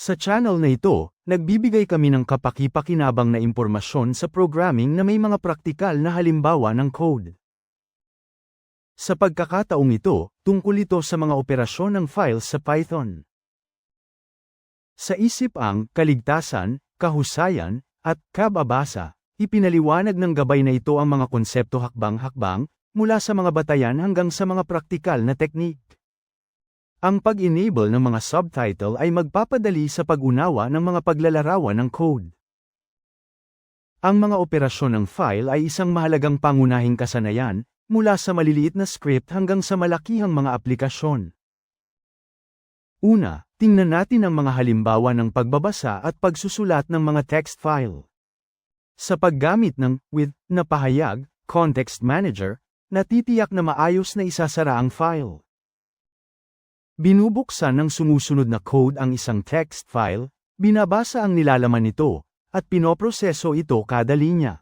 Sa channel na ito, nagbibigay kami ng kapaki-pakinabang na impormasyon sa programming na may mga praktikal na halimbawa ng code. Sa pagkakataong ito, tungkol ito sa mga operasyon ng files sa Python. Sa isip ang kaligtasan, kahusayan, at kababasa, ipinaliwanag ng gabay na ito ang mga konsepto hakbang-hakbang, mula sa mga batayan hanggang sa mga praktikal na teknik. Ang pag-enable ng mga subtitle ay magpapadali sa pag-unawa ng mga paglalarawan ng code. Ang mga operasyon ng file ay isang mahalagang pangunahing kasanayan, mula sa maliliit na script hanggang sa malakihang mga aplikasyon. Una, tingnan natin ang mga halimbawa ng pagbabasa at pagsusulat ng mga text file. Sa paggamit ng with na pahayag, Context Manager, natitiyak na maayos na isasara ang file. Binubuksan ng sumusunod na code ang isang text file, binabasa ang nilalaman nito, at pinoproseso ito kada linya.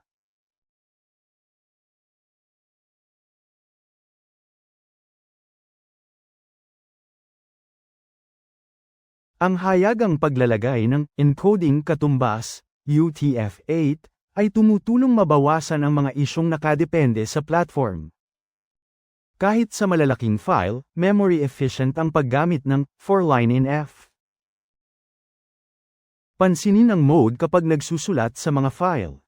Ang hayagang paglalagay ng encoding katumbas, UTF-8, ay tumutulong mabawasan ang mga isyong nakadepende sa platform. Kahit sa malalaking file, memory efficient ang paggamit ng for line in F. Pansinin ang mode kapag nagsusulat sa mga file.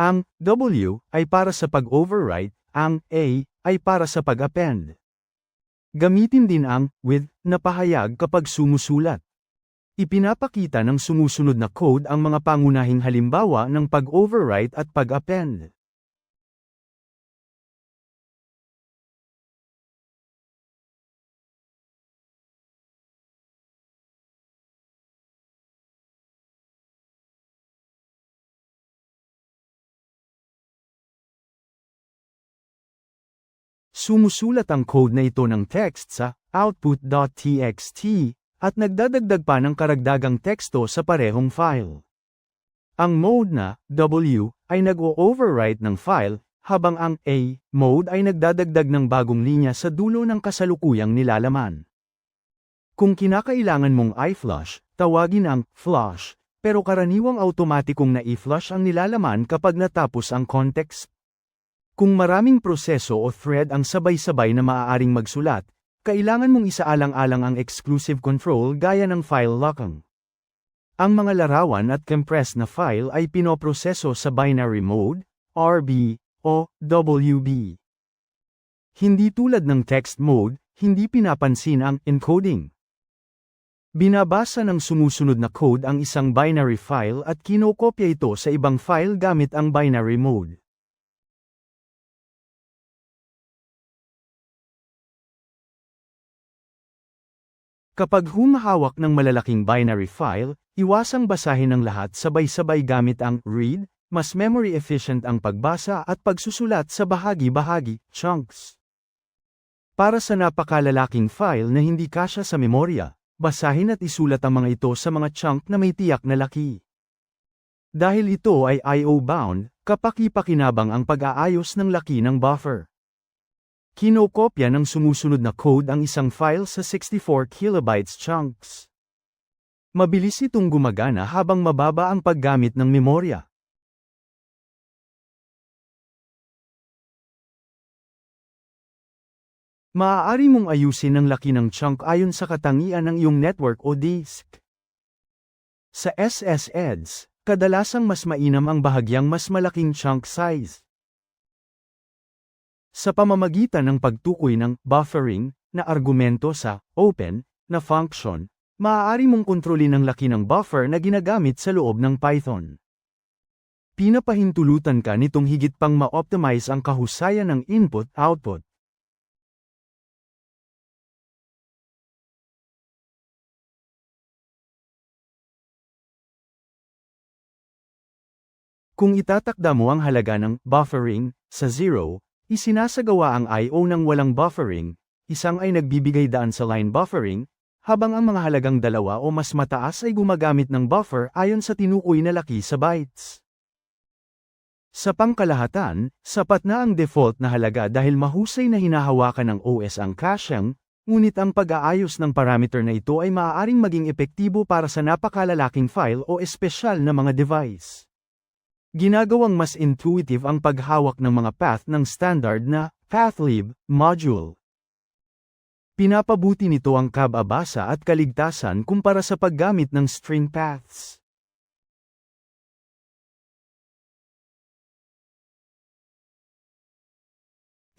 Ang W ay para sa pag-overwrite, ang A ay para sa pag-append. Gamitin din ang with na pahayag kapag sumusulat. Ipinapakita ng sumusunod na code ang mga pangunahing halimbawa ng pag-overwrite at pag-append. Sumusulat ang code na ito ng text sa output.txt at nagdadagdag pa ng karagdagang teksto sa parehong file. Ang mode na W ay nag-o-overwrite ng file, habang ang A mode ay nagdadagdag ng bagong linya sa dulo ng kasalukuyang nilalaman. Kung kinakailangan mong i-flush, tawagin ang flush, pero karaniwang automatikong na i-flush ang nilalaman kapag natapos ang context. Kung maraming proseso o thread ang sabay-sabay na maaaring magsulat, kailangan mong isaalang-alang ang exclusive control gaya ng file locking. Ang mga larawan at compressed na file ay pinoproseso sa binary mode, RB, o WB. Hindi tulad ng text mode, hindi pinapansin ang encoding. Binabasa ng sumusunod na code ang isang binary file at kinokopya ito sa ibang file gamit ang binary mode. Kapag humahawak ng malalaking binary file, iwasang basahin ang lahat sabay-sabay gamit ang read, mas memory efficient ang pagbasa at pagsusulat sa bahagi-bahagi, chunks. Para sa napakalalaking file na hindi kasya sa memorya, basahin at isulat ang mga ito sa mga chunk na may tiyak na laki. Dahil ito ay I.O. bound, kapaki-pakinabang ang pag-aayos ng laki ng buffer. Kinokopya ng sumusunod na code ang isang file sa 64 kilobytes chunks. Mabilis itong gumagana habang mababa ang paggamit ng memorya. Maaari mong ayusin ang laki ng chunk ayon sa katangian ng iyong network o disk. Sa SSEDs, kadalasang mas mainam ang bahagyang mas malaking chunk size. Sa pamamagitan ng pagtukoy ng buffering na argumento sa open na function, maaari mong kontrolin ang laki ng buffer na ginagamit sa loob ng Python. Pinapahintulutan ka nitong higit pang ma-optimize ang kahusayan ng input-output. Kung itatakda mo ang halaga ng buffering sa 0, isinasagawa ang I.O. ng walang buffering, isang ay nagbibigay daan sa line buffering, habang ang mga halagang dalawa o mas mataas ay gumagamit ng buffer ayon sa tinukoy na laki sa bytes. Sa pangkalahatan, sapat na ang default na halaga dahil mahusay na hinahawakan ng OS ang caching, ngunit ang pag-aayos ng parameter na ito ay maaaring maging epektibo para sa napakalalaking file o espesyal na mga device. Ginagawang mas intuitive ang paghawak ng mga path ng standard na pathlib module. Pinapabuti nito ang kababasa at kaligtasan kumpara sa paggamit ng string paths.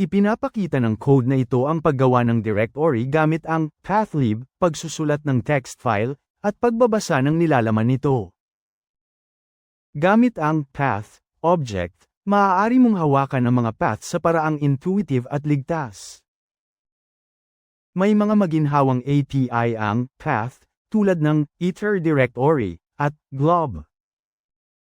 Ipinapakita ng code na ito ang paggawa ng directory gamit ang pathlib, pagsusulat ng text file, at pagbabasa ng nilalaman nito. Gamit ang path object, maaari mong hawakan ang mga path sa paraang intuitive at ligtas. May mga maginhawang API ang path, tulad ng ether directory at glob.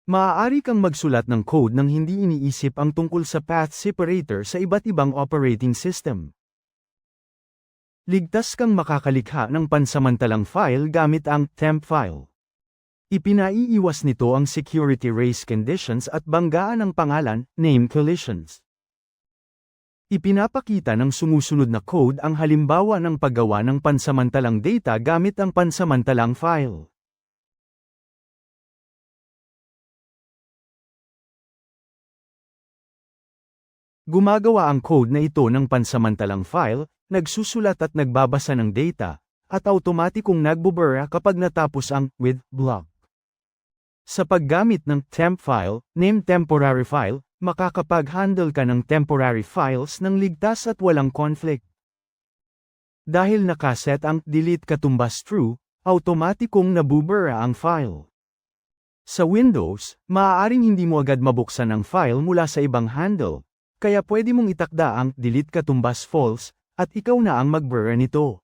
Maaari kang magsulat ng code nang hindi iniisip ang tungkol sa path separator sa iba't ibang operating system. Ligtas kang makakalikha ng pansamantalang file gamit ang temp file. Ipinaiiwas nito ang security race conditions at banggaan ng pangalan, name collisions. Ipinapakita ng sumusunod na code ang halimbawa ng paggawa ng pansamantalang data gamit ang pansamantalang file. Gumagawa ang code na ito ng pansamantalang file, nagsusulat at nagbabasa ng data, at automatikong nagbubura kapag natapos ang with block. Sa paggamit ng temp file, name temporary file, makakapag-handle ka ng temporary files ng ligtas at walang conflict. Dahil nakaset ang delete katumbas true, automatikong nabubura ang file. Sa Windows, maaaring hindi mo agad mabuksan ang file mula sa ibang handle, kaya pwede mong itakda ang delete katumbas false, at ikaw na ang magbura nito.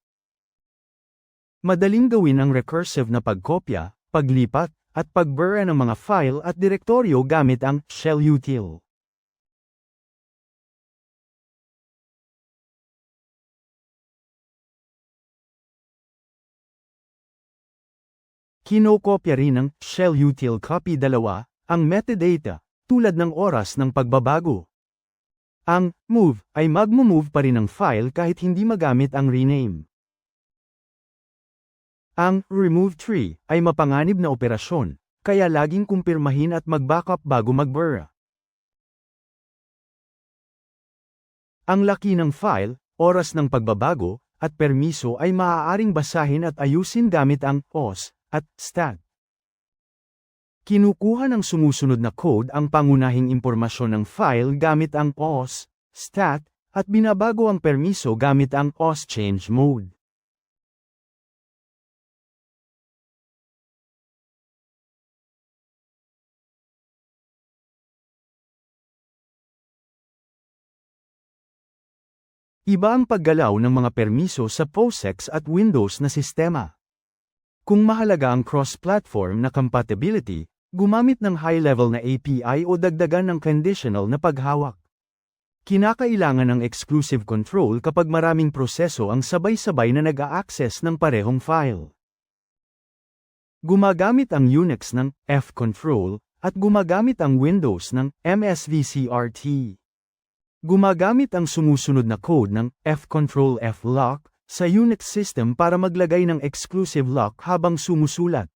Madaling gawin ang recursive na pagkopya, paglipat, at pagbura ng mga file at direktoryo gamit ang shell util. Kinokopya rin ng shell util copy dalawa ang metadata, tulad ng oras ng pagbabago. Ang move ay magmo-move pa rin ng file kahit hindi magamit ang rename. Ang remove tree ay mapanganib na operasyon, kaya laging kumpirmahin at mag-backup bago magbura. Ang laki ng file, oras ng pagbabago, at permiso ay maaaring basahin at ayusin gamit ang OS at stat. Kinukuha ng sumusunod na code ang pangunahing impormasyon ng file gamit ang OS, stat, at binabago ang permiso gamit ang OS change mode. Iba ang paggalaw ng mga permiso sa POSIX at Windows na sistema. Kung mahalaga ang cross-platform na compatibility, Gumamit ng high-level na API o dagdagan ng conditional na paghawak. Kinakailangan ng exclusive control kapag maraming proseso ang sabay-sabay na nag-a-access ng parehong file. Gumagamit ang Unix ng F-control at gumagamit ang Windows ng MSVCRT. Gumagamit ang sumusunod na code ng F-control F-lock sa Unix system para maglagay ng exclusive lock habang sumusulat.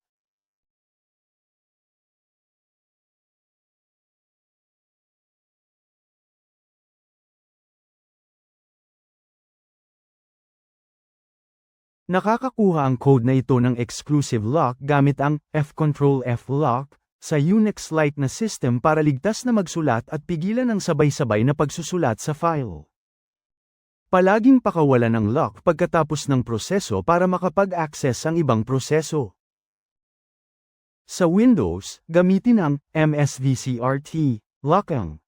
Nakakakuha ang code na ito ng exclusive lock gamit ang F-Control F-Lock sa Unix-like na system para ligtas na magsulat at pigilan ang sabay-sabay na pagsusulat sa file. Palaging pakawalan ng lock pagkatapos ng proseso para makapag-access ang ibang proseso. Sa Windows, gamitin ang MSVCRT, locking.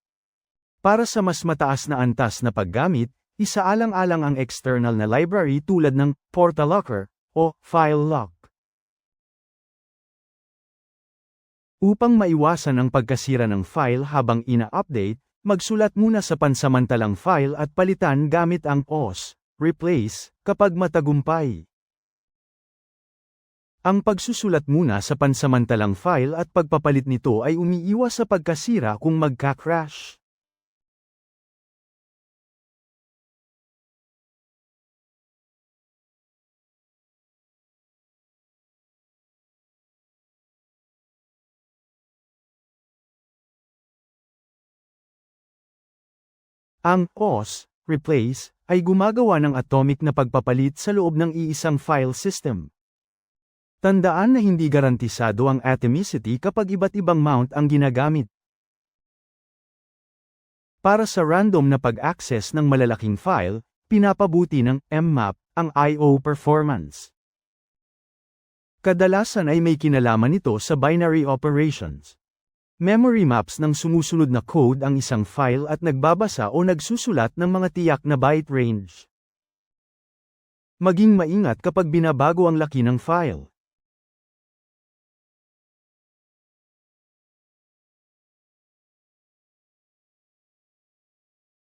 Para sa mas mataas na antas na paggamit, Isaalang-alang ang external na library tulad ng Portalocker o FileLock. Upang maiwasan ang pagkasira ng file habang ina-update, magsulat muna sa pansamantalang file at palitan gamit ang OS, replace, kapag matagumpay. Ang pagsusulat muna sa pansamantalang file at pagpapalit nito ay umiiwas sa pagkasira kung magka-crash. Ang OS, replace, ay gumagawa ng atomic na pagpapalit sa loob ng iisang file system. Tandaan na hindi garantisado ang atomicity kapag iba't ibang mount ang ginagamit. Para sa random na pag-access ng malalaking file, pinapabuti ng mmap ang I.O. performance. Kadalasan ay may kinalaman nito sa binary operations. Memory maps ng sumusunod na code ang isang file at nagbabasa o nagsusulat ng mga tiyak na byte range. Maging maingat kapag binabago ang laki ng file.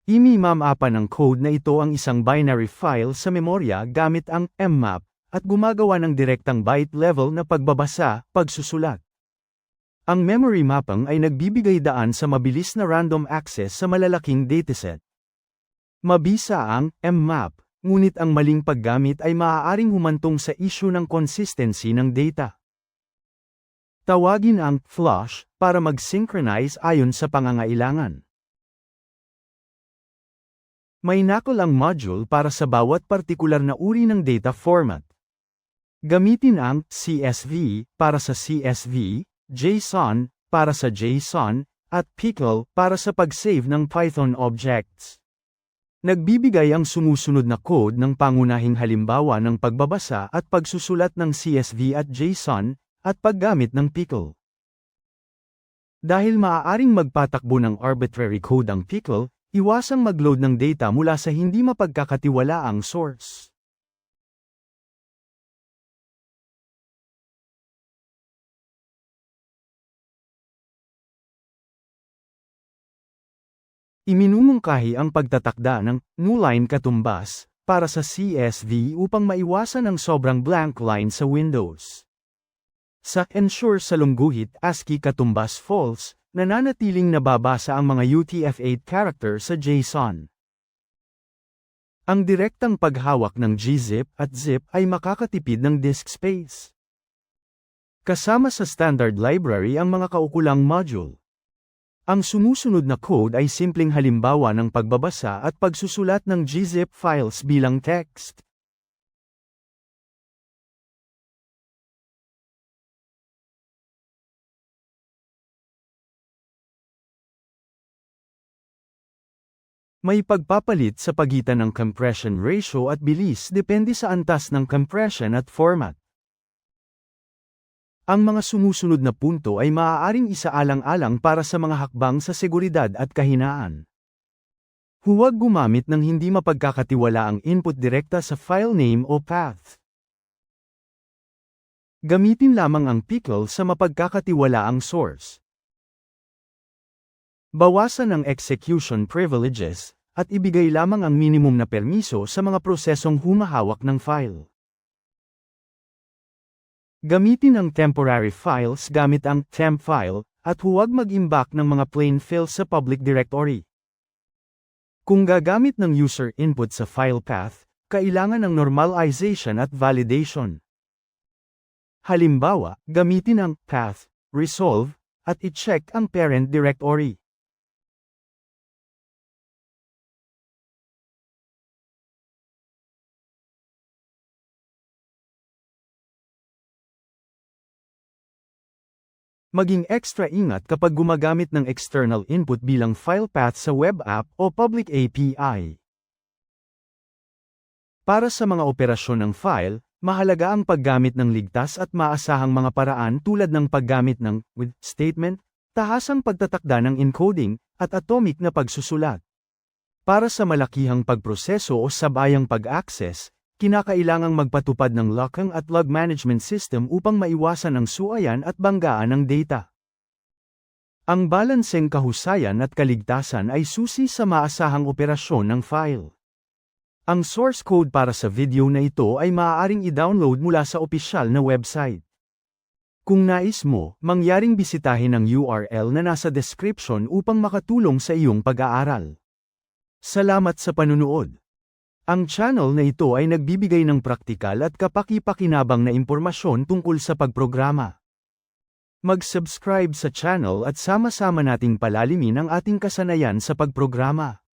Imimamapa ng code na ito ang isang binary file sa memorya gamit ang mmap at gumagawa ng direktang byte level na pagbabasa, pagsusulat. Ang memory mapping ay nagbibigay daan sa mabilis na random access sa malalaking dataset. Mabisa ang mmap, ngunit ang maling paggamit ay maaaring humantong sa issue ng consistency ng data. Tawagin ang flush para mag-synchronize ayon sa pangangailangan. May nakulang module para sa bawat partikular na uri ng data format. Gamitin ang CSV para sa CSV, JSON para sa JSON, at Pickle para sa pag-save ng Python objects. Nagbibigay ang sumusunod na code ng pangunahing halimbawa ng pagbabasa at pagsusulat ng CSV at JSON, at paggamit ng Pickle. Dahil maaaring magpatakbo ng arbitrary code ang Pickle, Iwasang mag-load ng data mula sa hindi mapagkakatiwalaang source. Iminumungkahi ang pagtatakda ng new line katumbas para sa CSV upang maiwasan ang sobrang blank line sa Windows. Sa ensure sa lungguhit ASCII katumbas false, nananatiling nababasa ang mga UTF-8 character sa JSON. Ang direktang paghawak ng gzip at zip ay makakatipid ng disk space. Kasama sa standard library ang mga kaukulang module. Ang sumusunod na code ay simpleng halimbawa ng pagbabasa at pagsusulat ng gzip files bilang text. May pagpapalit sa pagitan ng compression ratio at bilis depende sa antas ng compression at format. Ang mga sumusunod na punto ay maaaring isaalang-alang para sa mga hakbang sa seguridad at kahinaan. Huwag gumamit ng hindi mapagkakatiwalaang input direkta sa file name o path. Gamitin lamang ang pickle sa mapagkakatiwalaang source. Bawasan ang execution privileges, at ibigay lamang ang minimum na permiso sa mga prosesong humahawak ng file. Gamitin ang temporary files gamit ang temp file, at huwag mag-imbak ng mga plain files sa public directory. Kung gagamit ng user input sa file path, kailangan ng normalization at validation. Halimbawa, gamitin ang path, resolve, at i-check ang parent directory. Maging extra ingat kapag gumagamit ng external input bilang file path sa web app o public API. Para sa mga operasyon ng file, mahalaga ang paggamit ng ligtas at maasahang mga paraan tulad ng paggamit ng with statement, tahasang pagtatakda ng encoding, at atomic na pagsusulat. Para sa malakihang pagproseso o sabayang pag-access, kinakailangang magpatupad ng locking at log management system upang maiwasan ang suayan at banggaan ng data. Ang balanseng kahusayan at kaligtasan ay susi sa maasahang operasyon ng file. Ang source code para sa video na ito ay maaaring i-download mula sa opisyal na website. Kung nais mo, mangyaring bisitahin ang URL na nasa description upang makatulong sa iyong pag-aaral. Salamat sa panunood. Ang channel na ito ay nagbibigay ng praktikal at kapaki-pakinabang na impormasyon tungkol sa pagprograma. Mag-subscribe sa channel at sama-sama nating palalimin ang ating kasanayan sa pagprograma.